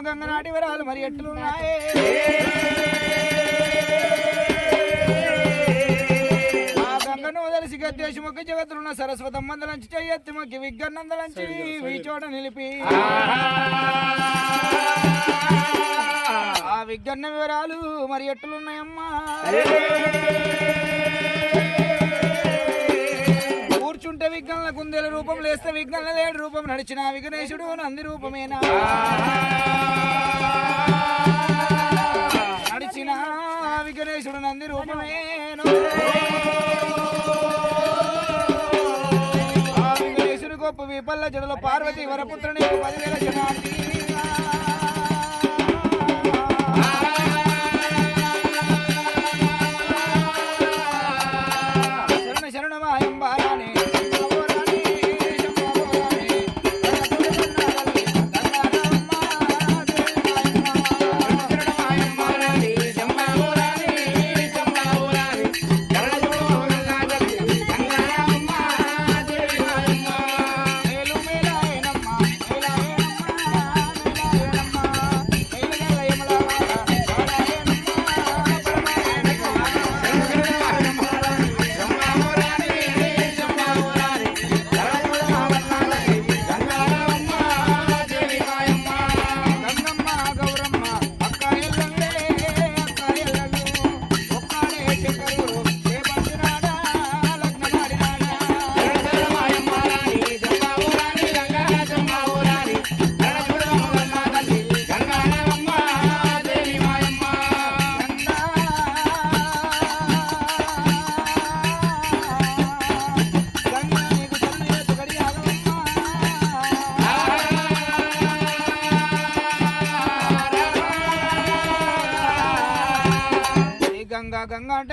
గంగ నాటి వరాలు మరి ఎట్లున్నాయే? ఆ గంగను వదిలిసి గద్దేశి మొక్క జగత్తులున్న సరస్వతం మందలంచి చెయ్యెత్తి మొక్కి విగ్గన్నందలంచి వీచోట నిలిపి. ఆ విగ్గన్న వివరాలు మరి ఎట్లున్నాయమ్మా? కూర్చుంటే విఘ్నల కుందేల రూపం లేస్తే విఘ్నల లేడు రూపం. నడిచిన విఘ్నేశుడు నంది రూపమేనా? నడిచిన విఘ్నేశుడు నంది రూపమేను? విఘ్నేశుడు గొప్ప విపల్ల జడలో పార్వతి వరపుత్రుని పదివేల జనాన్ని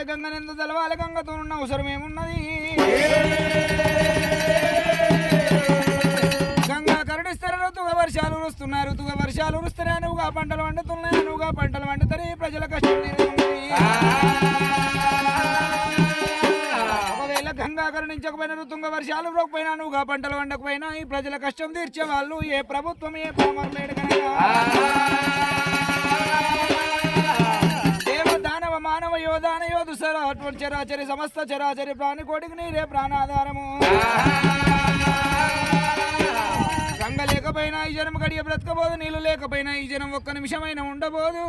గంగా గంగా తెలవాలి గంగతో ఉన్న అవసరం ఏమున్నది? గంగా కరుణిస్తారు ఋతుగ వర్షాలు కురుస్తున్నాయి ఋతుగ వర్షాలు కురుస్తున్నాయి అనువుగా పంటలు వండుతున్నాయి అనువుగా పంటలు వండుతాయి ప్రజల కష్టం ఒకవేళ గంగా కరుణించకపోయినా ఋతుంగ వర్షాలు రోకపోయినా అనువుగా పంటలు వండకపోయినా ఈ ప్రజల కష్టం తీర్చే వాళ్ళు ఏ ప్రభుత్వం ఏ పామర్లేడు కనుక. దానవ మానవ యోధాన యోధు సర అటువంటి చరాచరి సమస్త చరాచరి ప్రాణి కోటికి నీరే ప్రాణాధారము. గంగ లేకపోయినా ఈ జనం గడియ బ్రతకబోదు నీళ్ళు లేకపోయినా ఈ జనం ఒక్క నిమిషమైన ఉండబోదు.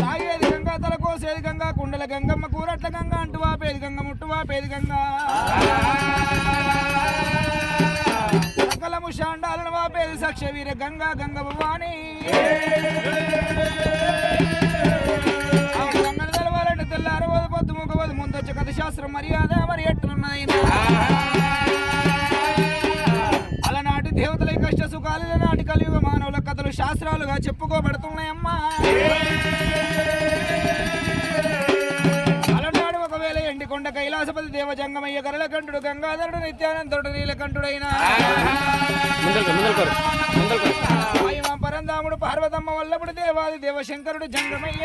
తాగేది గంగా తల కోసేది గంగా కుండల గంగమ్మ కూరట్ల గంగ అంటూ వాపేది గంగ ముట్టు వాపేది గంగా. సకలము శాండాలను వాపేది సక్ష వీర గంగా గంగ భవాని. ఆ గంగను తెలవాలంటే పొద్దు ముఖబోదు ముందొచ్చ కథ శాస్త్రం మర్యాద మరి ఎట్లున్నాయి? అలనాటి దేవతల కష్ట సుఖాలు నాటి కలియుగ మానవుల కథలు శాస్త్రాలుగా చెప్పుకోబడుతున్నాయమ్మా. జంగమయ్య గరళకంఠుడు గంగాధరుడు నిత్యానందుడు నీలకంఠుడైన. పరంధాముడు పార్వతమ్మ వల్లభుడు దేవాది దేవశంకరుడు జంగమయ్య.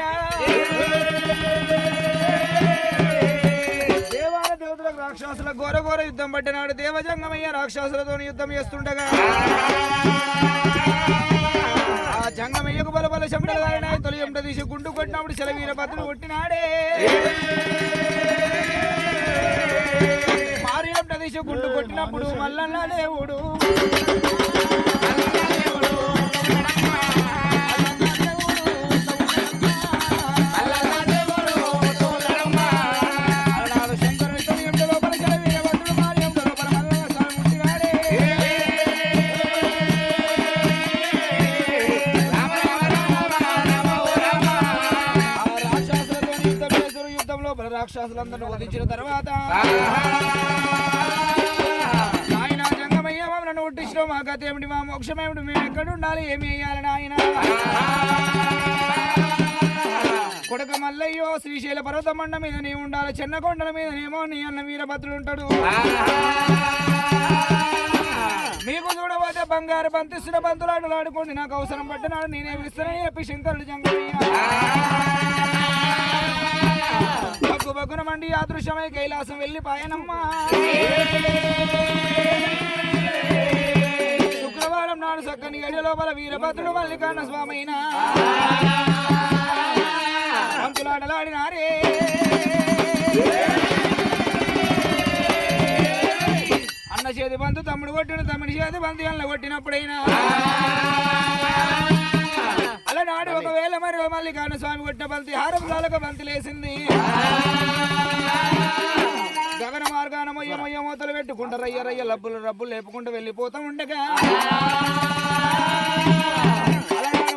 దేవాల దేవతలకు రాక్షసుల ఘోర ఘోర యుద్ధం పట్టినాడు దేవజంగమయ్య రాక్షసులతో యుద్ధం చేస్తుండగా ఆ జంగమయ్యకు బల బల కాలినాయి తొలి ఎంట తీసి గుండు కొట్టినప్పుడు సెలవీర భద్రుడు కొట్టినాడే మారి ఎంట తీసి గుండు కొట్టినప్పుడు మల్లన్న దేవుడు. రాక్షసులందరూ వధించిన తర్వాత ఆయన జంగమయ్య మమ్మల్ని ఒట్టించడం మా గత ఏమిటి? మా మోక్షం ఏమిటి? మేము ఎక్కడ ఉండాలి ఏమి వేయాలని ఆయన కొడుక మల్లయ్యో శ్రీశైల పర్వత మండ మీద నీ ఉండాలి. చిన్న కొండల మీద నేమో నీ అన్న వీరభద్రుడు ఉంటాడు. మీకు చూడబోతే బంగారు బంతిస్తున్న బంతులాటలు ఆడుకోండి. నాకు అవసరం పట్టినాడు నేనే ఇస్తానని చెప్పి శంకరుడు జంగమయ్య. బగ్గు మండి అదృశ్యమై కైలాసం వెళ్ళి పాయనమ్మా. శుక్రవారం గడి లోపల వీరభద్రుడు మల్లికార్ణ స్వామైన. పంతులాడలాడినారే అన్న చేతి బంతు తమ్ముడు కొట్టిన తమ్ముడి చేతి బంతు అన్న కొట్టినప్పుడైనా. మరి మల్లికార్ణ స్వామి కొట్టిన బంతి హారం చాలక బంతి లేసింది గగన మార్గాన మొయ్య మొయ్య మూతలు పెట్టుకుంటా రయ్య రయ్య లబ్బులు రబ్బులు లేపుకుంటూ వెళ్ళిపోతా ఉండగా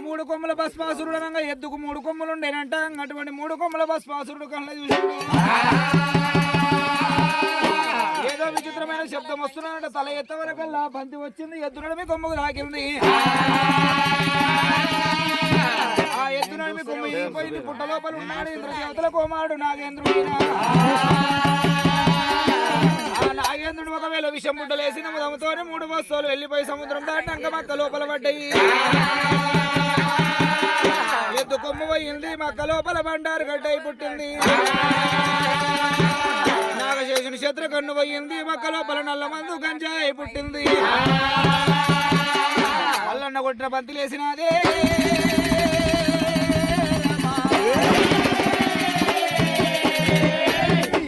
మూడు కొమ్ముల భస్మాసురుడు అనగా ఎద్దుకు మూడు కొమ్ములు ఉండేనంట. అటువంటి మూడు కొమ్ముల భస్మాసురుడు కళ్ళ చూసిండు ఏదో విచిత్రమైన శబ్దం వస్తున్నానంట తల ఎత్త వరకల్లా బంతి వచ్చింది ఎద్దు నడిమి కొమ్ముకు ఆ ఎద్దు నడిమి కొమ్ము పుట్ట లోపల ఉన్నాడు ఇంద్రదేవతల కోమాడు నాగేంద్రుడు ఆ నాగేంద్రుడు ఒకవేళ విషం బుడ్డలేసిన ముదముతోనే మూడు బస్సులు వెళ్ళిపోయి సముద్రం దాటి అంకమక్క లోపల పడ్డాయి. ఎద్దు కొమ్ము పోయింది మక్క లోపల బండారు గడ్డై పుట్టింది. నాగశేషుని శత్రు కన్ను పోయింది మక్క లోపల నల్ల మందు గంజాయి పుట్టింది. వల్లన్న కొట్టిన బంతిలేసినాదే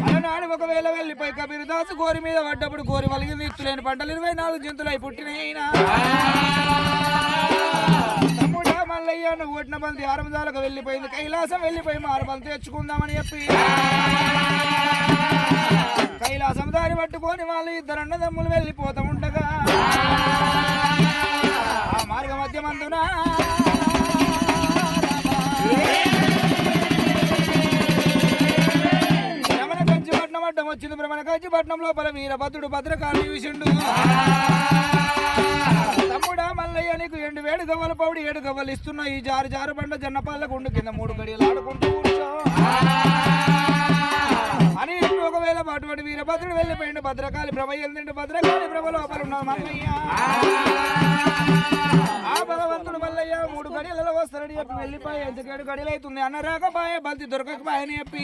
అలనాడు ఒకవేళ వెళ్ళిపోయి కబీరుదాసు గోరి మీద పడ్డప్పుడు గోరి వలిగింది ఇత్తులేని పంటలు ఇరవై నాలుగు జంతువులై పుట్టినైనా తమ్ముడా మల్లయ్య నువ్వు కొట్టిన బంతి ఆరంభాలకు వెళ్ళిపోయింది. కైలాసం వెళ్ళిపోయి మారు బంతి తెచ్చుకుందామని చెప్పి. కైలాసం దారి పట్టుకొని వాళ్ళు ఇద్దరు అన్నదమ్ములు వెళ్ళిపోతూ ఉండగా. ఆ మార్గ మధ్యమందున రమణ కంచి అడ్డం వచ్చింది భ్రమణ కంచి పట్నం లోపల వీరభద్రుడు భద్రకాళి చూసిండు తమ్ముడా మల్లయ్య నీకు ఎండు వేడు గవ్వల పౌడి ఏడు గవ్వలు ఇస్తున్నా. ఈ జారు జారు బండ జన్నపాల గుండు కింద మూడు గడియలు ఆడుకుంటూ అని ఒకవేళ ఒకవేళ అటువంటి వీరభద్రుడు వెళ్ళిపోయిండు. భద్రకాళి ప్రభ వెళ్ళిండు భద్రకాళి ప్రభ లోపల ఉన్నాడు మల్లయ్య. ఆ భగవంతుడు మల్లయ్య మూడు గడియలలో వస్తాడని చెప్పి వెళ్ళిపోయి ఎంతకేడు గడియలు అవుతుంది? అన్న రాకపోయే బంతి దొరకకపోయని చెప్పి.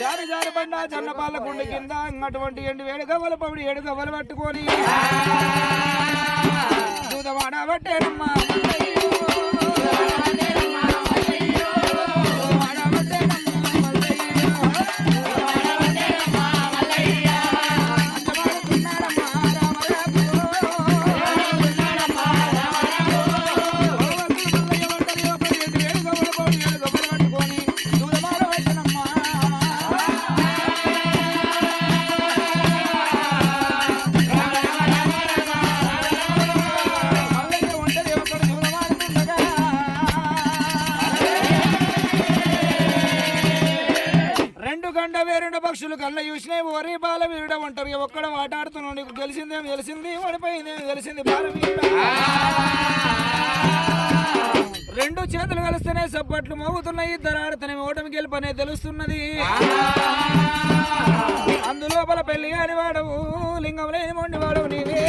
జారి జారి బండ జన్నపాల గుండె కింద అటువంటి ఎండు వేడు గవ్వల పవిడి ఏడు గవ్వలు పట్టుకొని. దూదవాడ పట్టేనమ్మా గెలిచిందేం తెలిసింది? ఓడిపోయిందేం తెలిసింది? రెండు చేతులు కలిస్తేనే సప్పట్లు మోగుతున్నాయి. ఇద్దరు ఆడుతూనే ఓటమి గెలుపనే తెలుస్తున్నది. అందులోపల పెళ్ళి కాని వాడవు లింగం లేని మొండి వాడవు నీవే.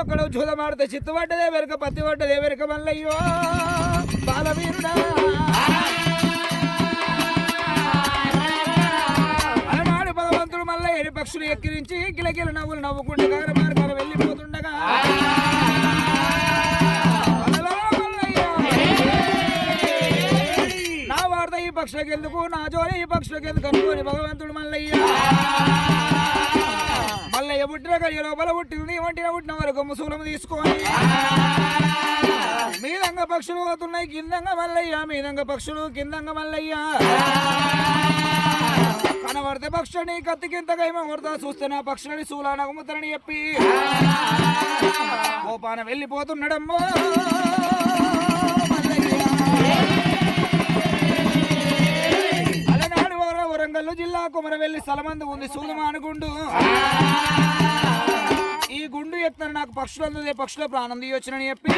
ఒక్కడు చూదమాడితే చిత్తు పడ్డదే వెనుక పత్తి పడ్డదే వెనుక మల్లయ్యో. బాలవీరుడా. మళ్ళీ ఏడు పక్షులు ఎక్కిరించి కిలకిల నవ్వులు నవ్వుకుంటూ గార మార్గాలు వెళ్ళిపోతుండగా. నా వార్త ఈ పక్షులకు ఎందుకు నా జోలి ఈ పక్షులకు ఎందుకు అనుకోని భగవంతుడు మల్లయ్య. మల్లయ్య పుట్టిన గడియ లోపల పుట్టింది. వంటిన పుట్టిన వరకు ముసూలం తీసుకొని మీదంగా పక్షులు పోతున్నాయి కిందంగా మల్లయ్య మీదంగా పక్షులు కిందంగా మల్లయ్య. కనబడితే పక్షుని కత్తికి కింద ఏమో కొడతా చూస్తే నా పక్షులని సూలాన ముద్దరని చెప్పి. కోపాన వెళ్ళిపోతున్నాడమ్మో. అలనాడు వరంగల్ జిల్లా కుమరవెల్లి స్థలమందు ఉంది సూదమానుగుండు ఈ గుండు ఎత్తున నాకు పక్షులందు పక్షుల ప్రాణం తీయొచ్చునని చెప్పి.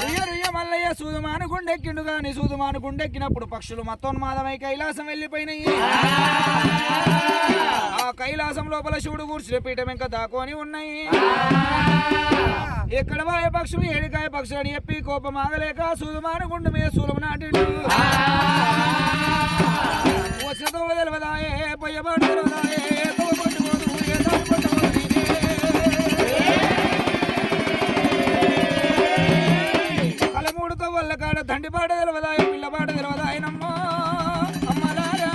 రుయ్య రుయ్య మల్లయ్య సూదుమాను గుండెక్కిండు గాని సూదుమాను గుండెక్కినప్పుడు పక్షులు మతోన్మాదమై కైలాసం వెళ్ళిపోయినాయి. ఆ కైలాసం లోపల శివుడు కూర్చుని పీఠం ఇంకా దాకోని ఉన్నాయి. ఎక్కడ వాయ పక్షులు ఏడికాయ పక్షులు అని చెప్పి కోపం ఆగలేక సూదుమాను గుండు మీద సూలము నాటిండు. వచ్చినతో తెలియదాయే కొయ్యబాటు వల్ల కాడ దండిపాట తెలవదాయ పిల్లపాట తెలవదాయనమ్మా అమ్మలారా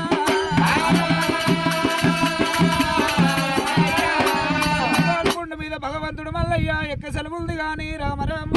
మీద భగవంతుడు మల్లయ్య ఎక్క సెలవుంది గాని రామరామ.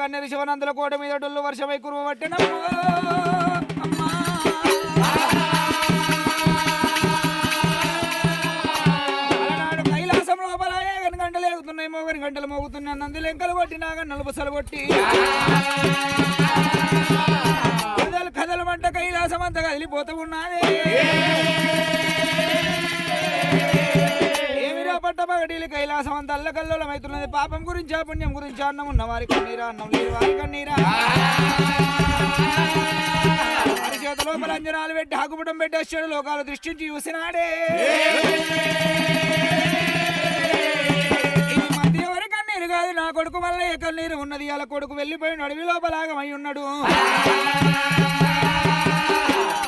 కన్నీరు శివనందుల కోట మీద డొల్లు వర్షమై కురువ గంటలు మోగని గంటలు మోగుతున్నాయి నంది లెంకలు కొట్టినాగా నాగన్నలు కొట్టి. కథలు కథలు మంట కైలాసం అంతా కదిలిపోతూ ఉన్నాదే ఏమిరా పట్ట పగడీలు కైలాసం అంత అల్లకల్లోలమైతున్నది పాపం గురించి పుణ్యం గురించి అన్నం ఉన్న వారి కన్నీరా అన్నం లేని వారి కన్నీరా. వారి చేత లోపల అంజనాలు పెట్టి హగుపుటం పెట్టి వచ్చాడు లోకాలు దృష్టించి చూసినాడే. నేను కాదు నా కొడుకు వల్ల ఎక్కడ నీరు ఉన్నది. అలా కొడుకు వెళ్ళిపోయిన అడవి లోపలాగమై ఉన్నాడు.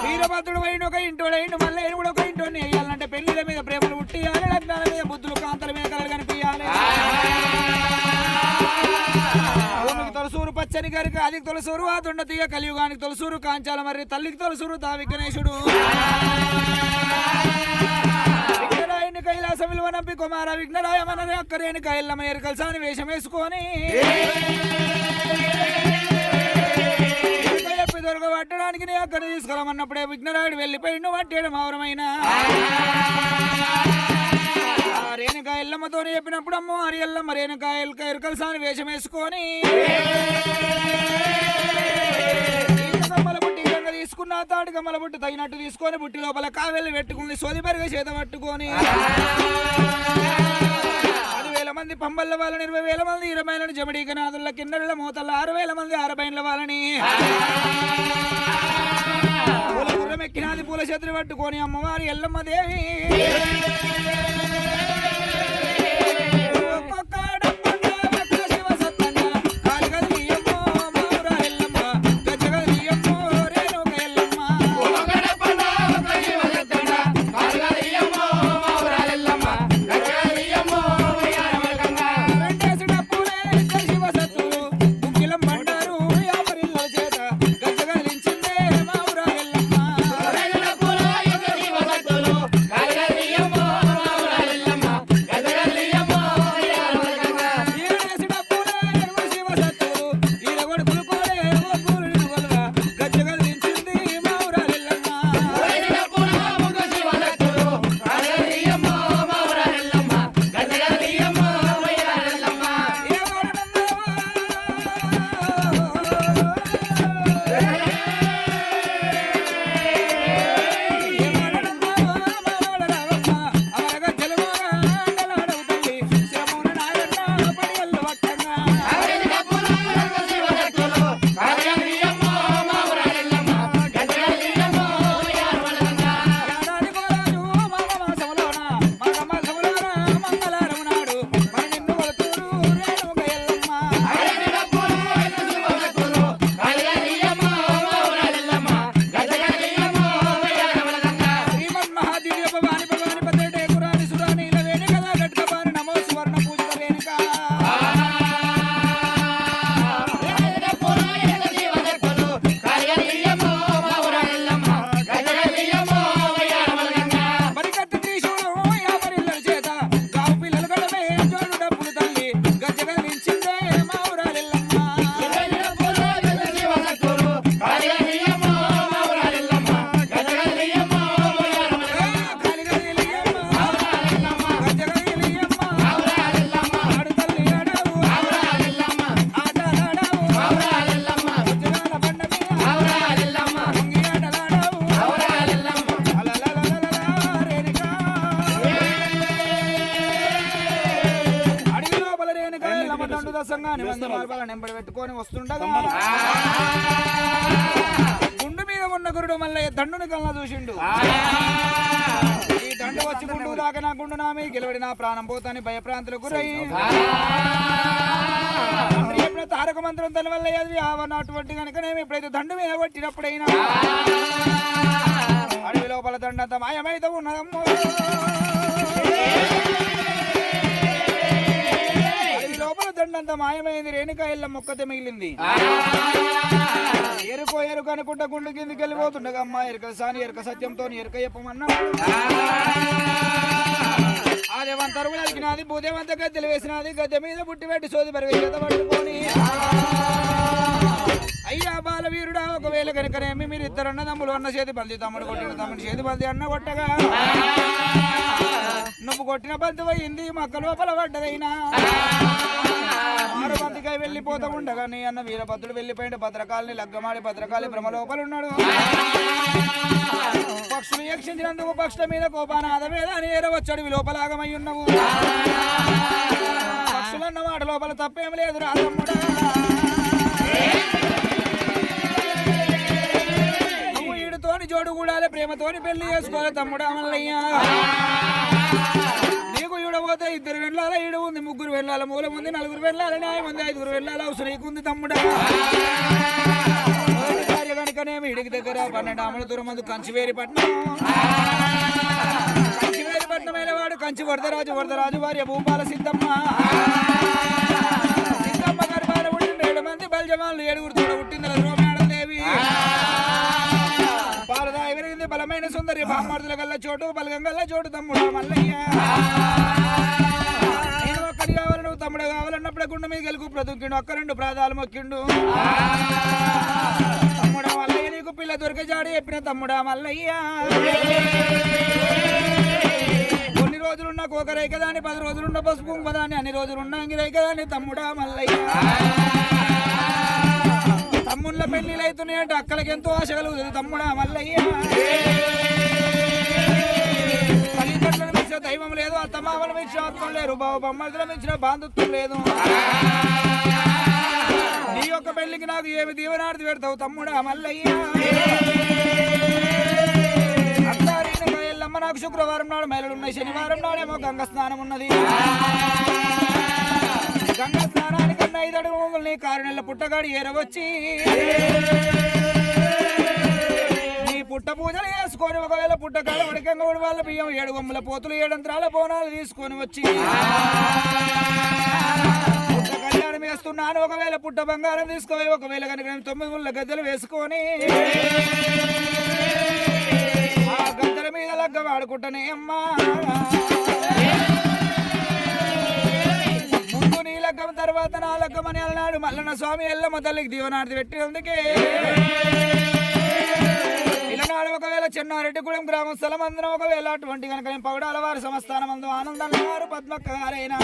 వీరభద్రుడు అయిన ఒక ఇంటోడైన మళ్ళీ కూడా ఒక ఇంటోని వేయాలంటే పెళ్ళిల మీద ప్రేమలు ఉట్టియాలి లగ్నాల మీద బుద్ధులు కాంతల మీద కలలు కనిపించాలి భూమికి తొలసూరు పచ్చని గారికి అది తొలసూరు ఆ దొండ తీయ కలియుగానికి తొలసూరు కాంచాల మరి తల్లికి తొలసూరు తా విఘ్నేశుడు కైలాస కుమార విఘ్నరాయ మనని అక్కరేని కైల్లమ్మ ఎరకల్సాని వేషం వేసుకొని. దొరకబట్టడానికి నీ అక్కడ తీసుకురమన్నప్పుడే విఘ్నరాయుడు వెళ్ళిపోయిండు వట్టేడు మౌరమైన రేణుక ఎల్లమ్మతో చెప్పినప్పుడు అమ్మ అరియల్లమ్మ ఎల్లమ్మ రేణుక ఎల్క వేషం వేసుకొని. తీసుకున్న తాడు కమ్మల బుట్టు తగినట్టు తీసుకొని బుట్టి లోపల కావెల్లి పెట్టుకుని సోది చేత పట్టుకొని. వేల మంది పంబల్ల వాళ్ళని ఇరవై వేల మంది ఇరవై వేలని జమడీక నాదుల కిన్నెల మూతల ఆరు వేల మంది ఆరబైన్ల వాళ్ళని. పూల గుర్రం ఎక్కినాది పూల చెత్రి పట్టుకొని అమ్మవారి ఎల్లమ్మ దేవి. చూసిండు. ఈ దండు వచ్చి గుండు దాకా నా గుండు నా మీద గెలవడి నా ప్రాణం పోతాని భయప్రాంతులకు చెప్పిన తారక మంత్రం తన వల్ల అటువంటి కనుకనేమి ఎప్పుడైతే దండు మీద కొట్టినప్పుడైనా. అడవి లోపల దండంత మాయమైతే ఉన్నదమ్మో. దండంత మాయమైంది రేణుక ఇళ్ళ మొక్కతే మిగిలింది ఎరుకో ఎరుక అనుకుంటా గుండు కిందికి వెళ్ళిపోతుండగా అమ్మ ఎరుక సాని ఎరుక సత్యంతో ఎరుక చెప్పమన్నా. ఆ. దేవంత తరువు నరికినది భూదేవంత గద్దెలు వేసినది గద్దె మీద పుట్టి పెట్టి సోది పరిగి చేత పట్టుకొని. అయ్యా బాలవీరుడా ఒకవేళ కనుకనేమి మీరు ఇద్దరు అన్నదమ్ములు అన్న చేతి బంది తమ్ముడు కొట్టిన తమ్ముడు చేతి బంది అన్న కొట్టగా. నువ్వు కొట్టిన బంతి పోయింది మక్క లోపల పడ్డదైనా. ఆరు బంతికై వెళ్ళిపోతా ఉండగా నీ అన్న వీరభద్రుడు వెళ్ళిపోయిన భద్రకాలని లగ్గమాడి భద్రకాళి భ్రమ లోపల ఉన్నాడు. పక్షులు యక్షించినందుకు పక్షుల మీద కోపానాథ మీద నేరవచ్చడివి లోపలాగమై ఉన్నావు. పక్షులన్న మాట లోపల తప్పేం లేదు రాదమ్ముడా జోడు కూడాలి ప్రేమతోని పెళ్ళి చేసుకోవాలి తమ్ముడు మల్లయ్య. నీకు ఈడపోతే ఇద్దరు వెళ్ళాల ఈడు ఉంది ముగ్గురు వెళ్ళాలి మూలం ఉంది నలుగురు వెళ్ళాలి న్యాయం ఉంది ఐదుగురు వెళ్ళాల అవసరం ఉంది తమ్ముడా. మొదటి భార్య కనుకనేమి ఇడికి దగ్గర పన్నెండు అమలు దూరం మంది కంచివేరి పట్నం. కంచివేరి పట్నం వాడు కంచి వరదరాజు వరదరాజు వారి భూపాల సిద్ధమ్మ. సిద్ధమ్మ గారి భార్య ఏడు మంది బల్జమాలు ఏడుగురు తోడ పుట్టింది మేడం దేవి. బలమైన సుందరి బామ్మర్దుల గల్ల చోటు బలగంగల్ల చోటు తమ్ముడు మల్లయ్య. నేను ఒక్కడి కావాలి నువ్వు తమ్ముడు కావాలన్నప్పుడు గుండె మీద గెలుకు బ్రతుకిండు ఒక్క రెండు ప్రాధాలు మొక్కిండు. తమ్ముడా మల్లయ్య నీకు పిల్ల దొరికే జాడి చెప్పిన తమ్ముడా మల్లయ్య. కొన్ని రోజులున్న కోకరై కదా పది రోజులున్న పసుపు కుంకుమదాన్ని అన్ని రోజులున్న అంగిరై కదా తమ్ముడా మల్లయ్య. తమ్ముళ్ళ పెళ్ళిళ్ళు అవుతున్నాయంటే అక్కలకి ఎంతో ఆశ కలుగుతుంది. తమ్ముడా మల్లయ్య. తల్లిదండ్రులను మించిన దైవం లేదు అత్తమామలు మించిన ఆత్మలు లేరు బాబు బొమ్మలు మించిన బాంధుత్వం లేదు. నీ యొక్క పెళ్ళికి నాకు ఏమి దీవనార్థి పెడతావు తమ్ముడా మల్లయ్య? అమ్మ నాకు శుక్రవారం నాడు మైలు ఉన్నాయి. శనివారం నాడేమో గంగ స్నానం ఉన్నది. గంగ స్నానం ఐదడు నీ కారు నెలల పుట్టగాడు ఏరవచ్చి. నీ పుట్ట పూజలు చేసుకొని ఒకవేళ పుట్టకాడ ఉడకంగా ఉడి వాళ్ళ బియ్యం ఏడు గొమ్మల పోతులు ఏడంత్రాల బోనాలు తీసుకొని వచ్చి. కళ్యాణం వేస్తున్నాను ఒకవేళ పుట్ట బంగారం తీసుకొని ఒకవేళ కనుక నేను తొమ్మిది ముళ్ళ గద్దెలు వేసుకొని. ఆ గద్దెల మీద లగ్గ వాడుకుంటానే అమ్మా. లగ్గం తర్వాత నా లగ్గం అని అన్నాడు మల్లన్న స్వామి ఎల్లమ్మ తల్లికి దీవనార్థి పెట్టినందుకే ఇలనాడు ఒకవేళ చెన్నారెడ్డిగూడెం గ్రామం స్థలం అందరం ఒకవేళ అటువంటి కనుక పౌడాల వారి సంస్థానం అందు ఆనందం వారు పద్మక్క గారైనా